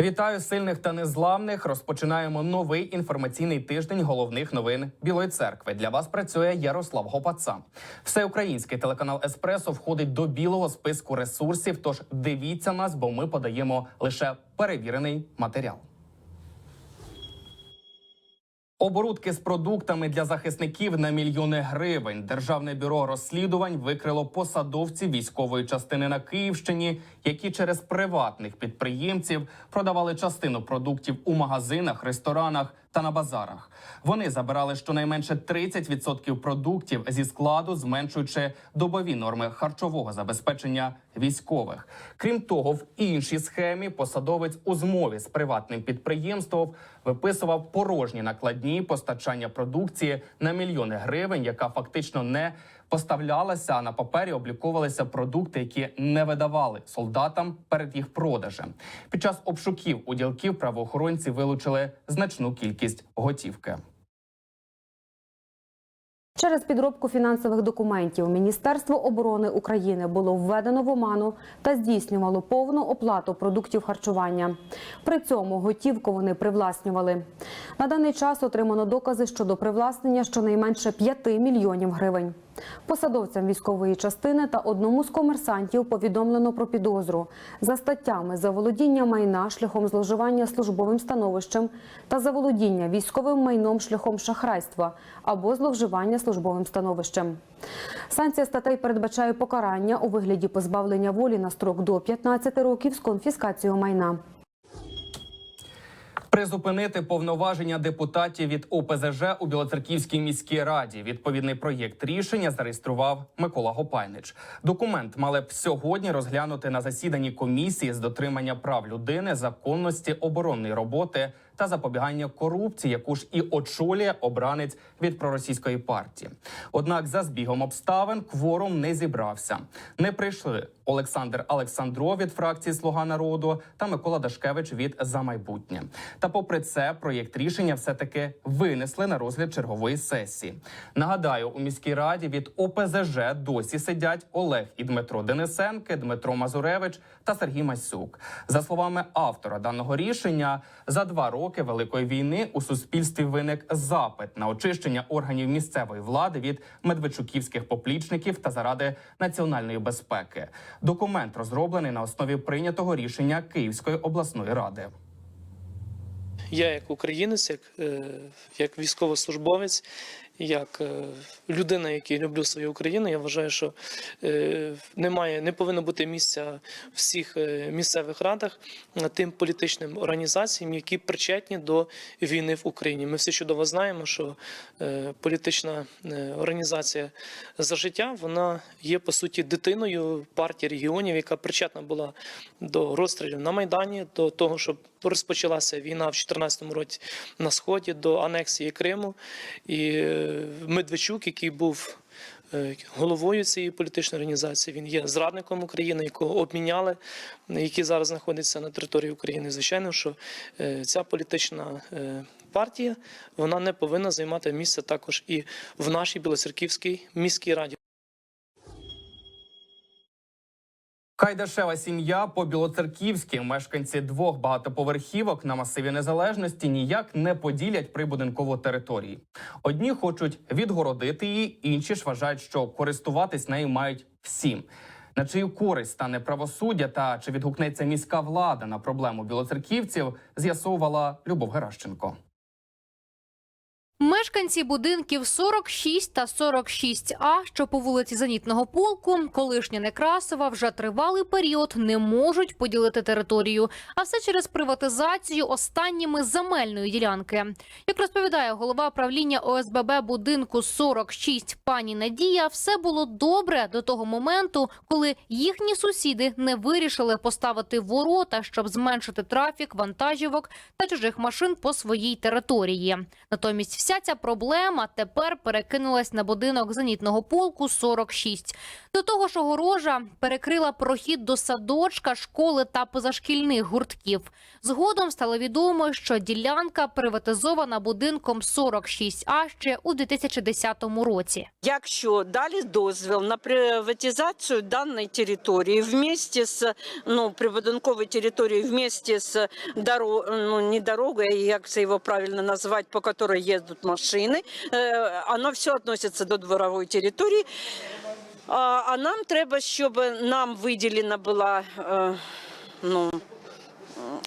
Вітаю сильних та незламних. Розпочинаємо новий інформаційний тиждень головних новин Білої церкви. Для вас працює Ярослав Гопаца. Всеукраїнський телеканал Еспресо входить до білого списку ресурсів. Тож дивіться нас, бо ми подаємо лише перевірений матеріал. Оборудки з продуктами для захисників на мільйони гривень. Державне бюро розслідувань викрило посадовців військової частини на Київщині, які через приватних підприємців продавали частину продуктів у магазинах, ресторанах та на базарах. Вони забирали щонайменше 30% продуктів зі складу, зменшуючи добові норми харчового забезпечення військових. Крім того, в іншій схемі посадовець у змові з приватним підприємством виписував порожні накладні постачання продукції на мільйони гривень, яка фактично не поставлялася, на папері обліковувалися продукти, які не видавали солдатам перед їх продажем. Під час обшуків у ділків правоохоронці вилучили значну кількість готівки. Через підробку фінансових документів Міністерство оборони України було введено в оману та здійснювало повну оплату продуктів харчування. При цьому готівку вони привласнювали. На даний час отримано докази щодо привласнення щонайменше 5 мільйонів гривень. Посадовцям військової частини та одному з комерсантів повідомлено про підозру за статтями заволодіння майна шляхом зловживання службовим становищем та заволодіння військовим майном шляхом шахрайства або зловживання службовим становищем. Санкція статей передбачає покарання у вигляді позбавлення волі на строк до 15 років з конфіскацією майна. Призупинити повноваження депутатів від ОПЗЖ у Білоцерківській міській раді. Відповідний проєкт рішення зареєстрував Микола Гопайнич. Документ мали б сьогодні розглянути на засіданні комісії з дотримання прав людини, законності оборонної роботи та запобігання корупції, яку ж і очолює обранець від проросійської партії. Однак, за збігом обставин кворум не зібрався. Не прийшли Олександр Олександров від фракції Слуга народу та Микола Дашкевич від за майбутнє. Та, попри це, проєкт рішення все таки винесли на розгляд чергової сесії. Нагадаю, у міській раді від ОПЗЖ досі сидять Олег і Дмитро Денисенки, Дмитро Мазуревич та Сергій Масюк. За словами автора даного рішення, за два роки великої війни у суспільстві виник запит на очищення органів місцевої влади від медведчуківських поплічників та заради національної безпеки. Документ розроблений на основі прийнятого рішення Київської обласної ради. Я як українець, як, е, як військовослужбовець, як е, людина, яка люблю свою Україну, я вважаю, що е, немає, не повинно бути місця всіх е, місцевих радах тим політичним організаціям, які причетні до війни в Україні. Ми всі чудово знаємо, що політична організація за життя вона є по суті дитиною партії регіонів, яка причетна була до розстрілів на майдані, до того, щоб розпочалася війна в 2014 році на сході до анексії Криму. І Медведчук, який був е, головою цієї політичної організації, він є зрадником України, якого обміняли, який зараз знаходиться на території України. Звичайно, що е, ця політична е, партія вона не повинна займати місце також і в нашій Білоцерківській міській раді. Кайдашева сім'я по білоцерківськи мешканці двох багатоповерхівок на масиві незалежності ніяк не поділять прибудинкову територію. Одні хочуть відгородити її, інші ж вважають, що користуватись нею мають всім. На чию користь стане правосуддя та чи відгукнеться міська влада на проблему білоцерківців, з'ясовувала Любов Геращенко. Мешканці будинків 46 та 46А, що по вулиці Зенітного полку, колишня Некрасова, вже тривалий період не можуть поділити територію, а все через приватизацію останніми земельної ділянки. Як розповідає голова правління ОСББ будинку 46 пані Надія, все було добре до того моменту, коли їхні сусіди не вирішили поставити ворота, щоб зменшити трафік вантажівок та чужих машин по своїй території. Натомість вся ця проблема тепер перекинулась на будинок зенітного полку 46. До того ж, огорожа перекрила прохід до садочка, школи та позашкільних гуртків. Згодом стало відомо, що ділянка приватизована будинком 46А ще у 2010 році. Якщо дали дозвіл на приватизацію даної території вместе з ну, прибудинкової території вместе з дорог, ну, не дорогою, як це його правильно назвати, по якій їздять машини, е, воно все відноситься до дворової території. А, нам треба, щоб нам виділена була, е, ну,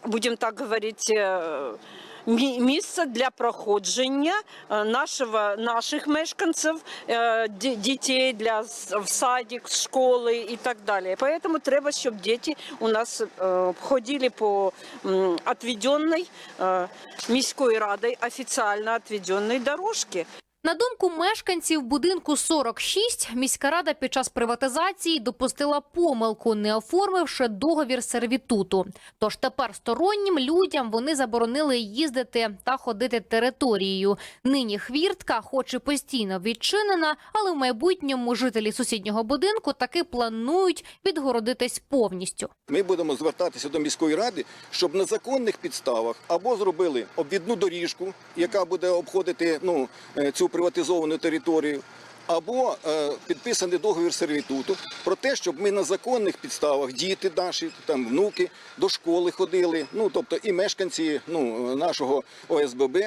будемо так говорити, е, мі- місце для проходження е, нашого, наших мешканців, е, ді- дітей для в садик, школи і так далі. Тому треба, щоб діти у нас е, ходили по е, міською радою, офіційно отведенной дорожці. На думку мешканців будинку 46, міська рада під час приватизації допустила помилку, не оформивши договір сервітуту. Тож тепер стороннім людям вони заборонили їздити та ходити територією. Нині хвіртка, хоч і постійно відчинена, але в майбутньому жителі сусіднього будинку таки планують відгородитись повністю. Ми будемо звертатися до міської ради, щоб на законних підставах або зробили об'їдну доріжку, яка буде обходити ну, е, цю приватизовану територію, або е, підписаний договір сервітуту про те, щоб ми на законних підставах діти наші, там внуки до школи ходили. Ну тобто і мешканці ну, нашого ОСББ.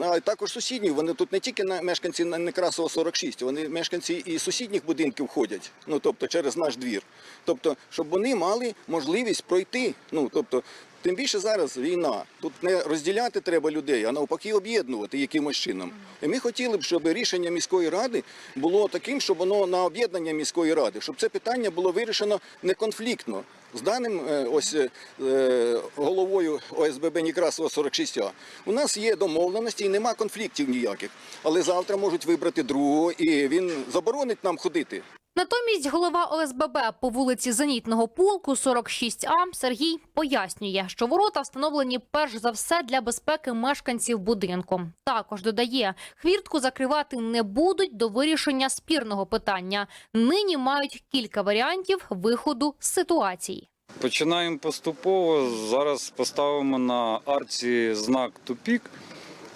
А також сусідні, вони тут не тільки на мешканці Некрасова 46, вони мешканці і сусідніх будинків ходять, ну тобто через наш двір. Тобто, щоб вони мали можливість пройти. Ну тобто, тим більше зараз війна. Тут не розділяти треба людей, а навпаки об'єднувати якимось чином. І ми хотіли б, щоб рішення міської ради було таким, щоб воно на об'єднання міської ради, щоб це питання було вирішено не конфліктно. З даним е, ось е, е, головою ОСББ Некрасова 46А. У нас є домовленості і нема конфліктів ніяких. Але завтра можуть вибрати другого, і він заборонить нам ходити. Натомість голова ОСББ по вулиці Зенітного полку 46А Сергій пояснює, що ворота встановлені перш за все для безпеки мешканців будинку. Також додає, хвіртку закривати не будуть до вирішення спірного питання. Нині мають кілька варіантів виходу з ситуації. Починаємо поступово. Зараз поставимо на арці знак тупік,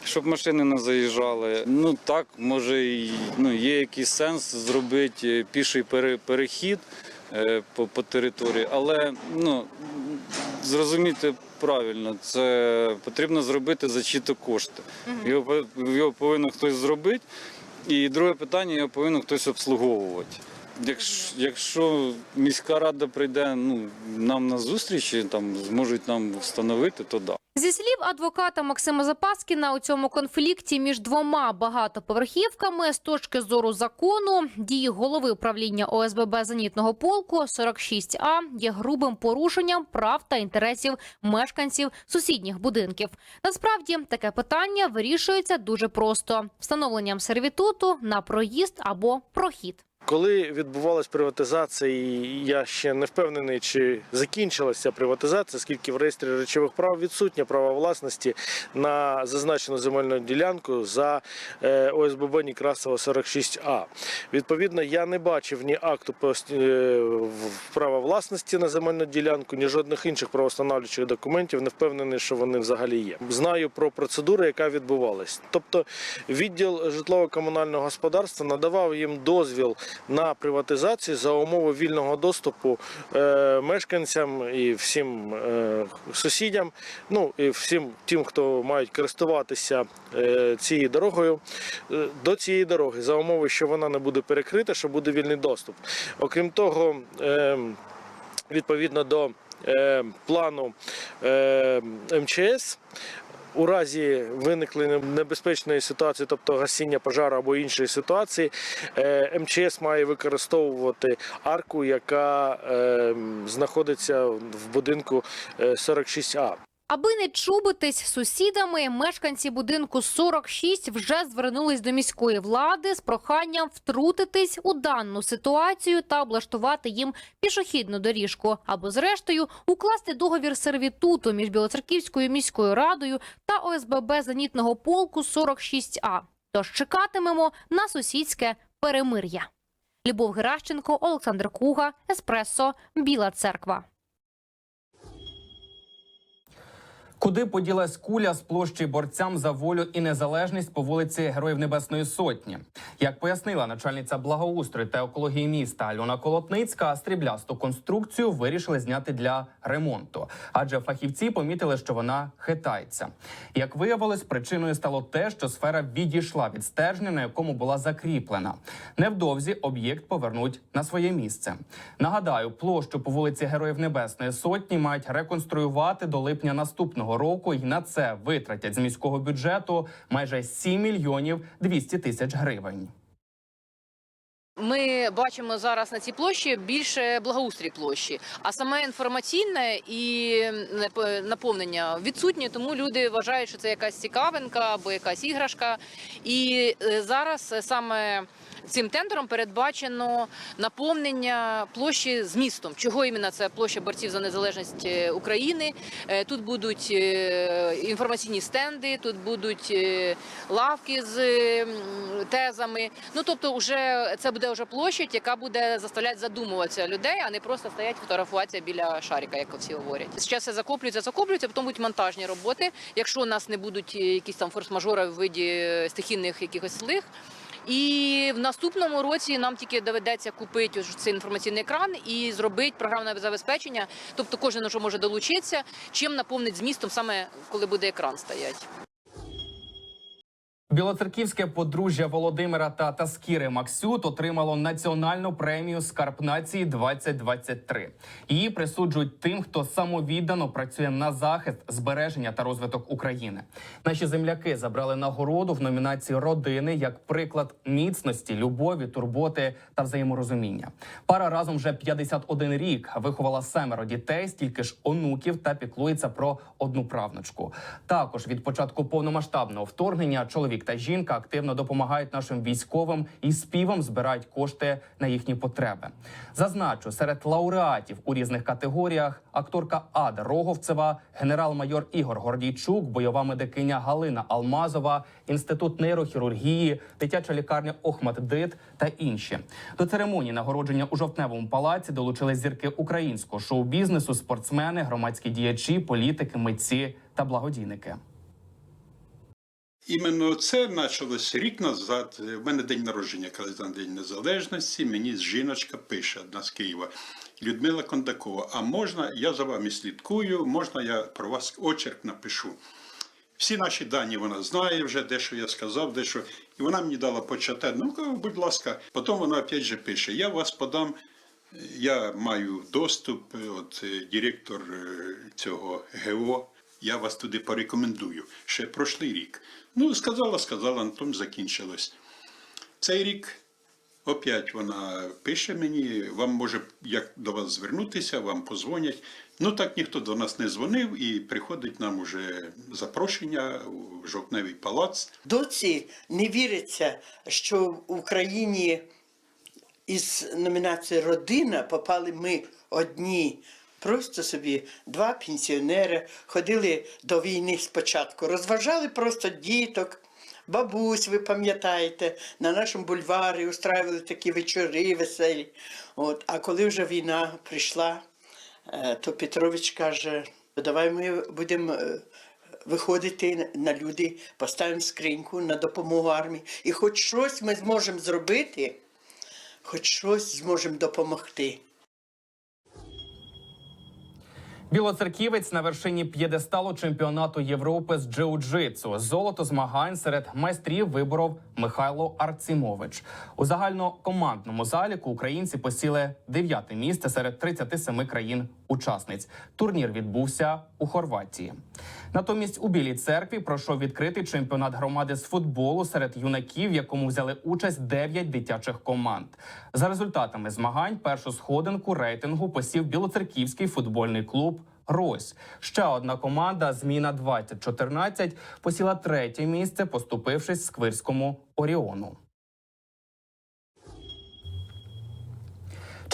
щоб машини не заїжджали. Ну так, може, і, ну, є якийсь сенс зробити піший перехід е, по, по території, але ну, зрозумійте правильно, це потрібно зробити за чиї-то кошти. Його, його повинен хтось зробити. І друге питання, його повинен хтось обслуговувати. Якщо, якщо міська рада прийде ну, нам на зустрічі, там зможуть нам встановити, то да. Зі слів адвоката Максима Запаскіна, у цьому конфлікті між двома багатоповерхівками з точки зору закону дії голови управління ОСББ зенітного полку 46А є грубим порушенням прав та інтересів мешканців сусідніх будинків. Насправді таке питання вирішується дуже просто встановленням сервітуту на проїзд або прохід. Коли відбувалась приватизація, і я ще не впевнений, чи закінчилася приватизація, скільки в реєстрі речових прав відсутнє право власності на зазначену земельну ділянку за е, ОСББ Некрасова 46А. Відповідно, я не бачив ні акту е, права власності на земельну ділянку, ні жодних інших правостановлюючих документів. Не впевнений, що вони взагалі є. Знаю про процедуру, яка відбувалась. Тобто, відділ житлово-комунального господарства надавав їм дозвіл на приватизацію за умови вільного доступу е, мешканцям і всім е, сусідям, ну і всім тим, хто мають користуватися е, цією дорогою, до цієї дороги за умови, що вона не буде перекрита, що буде вільний доступ. Окрім того, відповідно до плану МЧС. У разі виникнення небезпечної ситуації, тобто гасіння пожару або іншої ситуації, е, МЧС має використовувати арку, яка е, знаходиться в будинку е, 46А. Аби не чубитись сусідами, мешканці будинку 46 вже звернулись до міської влади з проханням втрутитись у дану ситуацію та облаштувати їм пішохідну доріжку, або зрештою укласти договір сервітуту між Білоцерківською міською радою та ОСББ зенітного полку 46А. Тож чекатимемо на сусідське перемир'я. Любов Геращенко, Олександр Куга, Еспресо, Біла Церква. Куди поділась куля з площі борцям за волю і незалежність по вулиці Героїв Небесної Сотні? Як пояснила начальниця благоустрою та екології міста Альона Колотницька, стріблясту конструкцію вирішили зняти для ремонту, адже фахівці помітили, що вона хитається. Як виявилось, причиною стало те, що сфера відійшла від стержня, на якому була закріплена. Невдовзі об'єкт повернуть на своє місце. Нагадаю, площу по вулиці Героїв Небесної Сотні мають реконструювати до липня наступного року, і на це витратять з міського бюджету майже 7 мільйонів 200 тисяч гривень. Ми бачимо зараз на цій площі більше благоустрій площі, а саме інформаційне і нап- наповнення відсутні, тому люди вважають, що це якась цікавинка або якась іграшка. І е, зараз е, саме цим тендером передбачено наповнення площі змістом. Чого іменно це площа борців за незалежність е, України. Е, Тут будуть е, інформаційні стенди, тут будуть лавки з тезами. Ну тобто, вже це буде вже площадь, яка буде заставляти задумуватися людей, а не просто стоять фотографуватися біля шарика, як всі говорять. Зараз все закоплюється, закоплюється, потім будуть монтажні роботи. Якщо у нас не будуть якісь там форс-мажори в виді стихійних якихось лих. І в наступному році нам тільки доведеться купити цей інформаційний екран і зробити програмне забезпечення. Тобто кожен уже може долучитися, чим наповнить змістом саме коли буде екран стоять. Білоцерківське подружжя Володимира та Таскіри Максют отримало національну премію Скарб нації 2023. Її присуджують тим, хто самовіддано працює на захист, збереження та розвиток України. Наші земляки забрали нагороду в номінації родини як приклад міцності, любові, турботи та взаєморозуміння. Пара разом вже 51 рік виховала семеро дітей, стільки ж онуків та піклується про одну правнучку. Також від початку повномасштабного вторгнення чоловік та жінка активно допомагають нашим військовим і співом збирають кошти на їхні потреби. Зазначу, серед лауреатів у різних категоріях акторка Ада Роговцева, генерал-майор Ігор Гордійчук, бойова медикиня Галина Алмазова, інститут нейрохірургії, дитяча лікарня Охмат Дит та інші. До церемонії нагородження у жовтневому палаці долучились зірки українського шоу-бізнесу, спортсмени, громадські діячі, політики, митці та благодійники. Іменно це почалось рік назад. У мене день народження, якраз на День Незалежності. Мені жіночка пише одна з Києва. Людмила Кондакова, а можна, я за вами слідкую, можна я про вас очерк напишу. Всі наші дані вона знає вже, де що я сказав, де що. І вона мені дала почати. Ну, будь ласка, потім вона опять же пише: я вас подам. Я маю доступ, от е, директор е, цього ГО. Я вас туди порекомендую. Ще прошлий рік. Ну, сказала, сказала, на тому закінчилось. Цей рік опять вона пише мені, вам може як до вас звернутися, вам позвонять. Ну так ніхто до нас не дзвонив, і приходить нам уже запрошення у жовтневий палац. Доці не віриться, що в Україні із номінації Родина попали ми одні. Просто собі два пенсіонери ходили до війни спочатку, розважали просто діток, бабусь, ви пам'ятаєте, на нашому бульварі устраювали такі вечори веселі. От. А коли вже війна прийшла, е, то Петрович каже, давай ми будемо е, виходити на люди, поставимо скриньку на допомогу армії. І хоч щось ми зможемо зробити, хоч щось зможемо допомогти. Білоцерківець на вершині п'єдесталу чемпіонату Європи з джиу-джитсу. Золото змагань серед майстрів виборов Михайло Арцімович. У загальнокомандному заліку українці посіли дев'яте місце серед 37 країн-учасниць. Турнір відбувся у Хорватії. Натомість у Білій церкві пройшов відкритий чемпіонат громади з футболу серед юнаків, в якому взяли участь 9 дитячих команд. За результатами змагань першу сходинку рейтингу посів білоцерківський футбольний клуб. Рось ще одна команда зміна 2014 посіла третє місце, поступившись сквирському Оріону.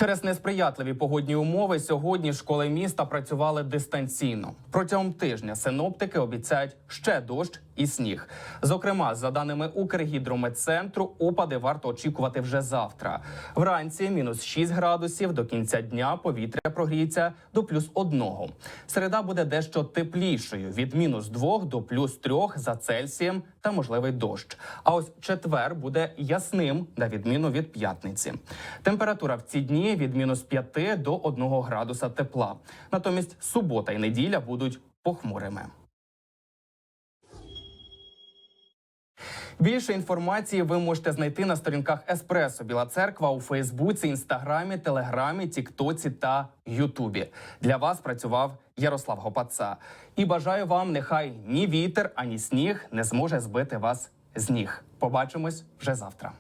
Через несприятливі погодні умови сьогодні школи міста працювали дистанційно. Протягом тижня синоптики обіцяють ще дощ і сніг. Зокрема, за даними Укргідрометцентру, опади варто очікувати вже завтра. Вранці мінус 6 градусів. До кінця дня повітря прогріється до плюс 1. Середа буде дещо теплішою від мінус 2 до плюс 3 за Цельсієм та можливий дощ. А ось четвер буде ясним на відміну від п'ятниці. Температура в ці дні від мінус 5 до 1 градуса тепла. Натомість субота і неділя будуть похмурими. Більше інформації ви можете знайти на сторінках Еспресо Біла Церква у Фейсбуці, Інстаграмі, Телеграмі, Тіктоці та Ютубі. Для вас працював Ярослав Гопаца. І бажаю вам, нехай ні вітер, ані сніг не зможе збити вас з ніг. Побачимось вже завтра.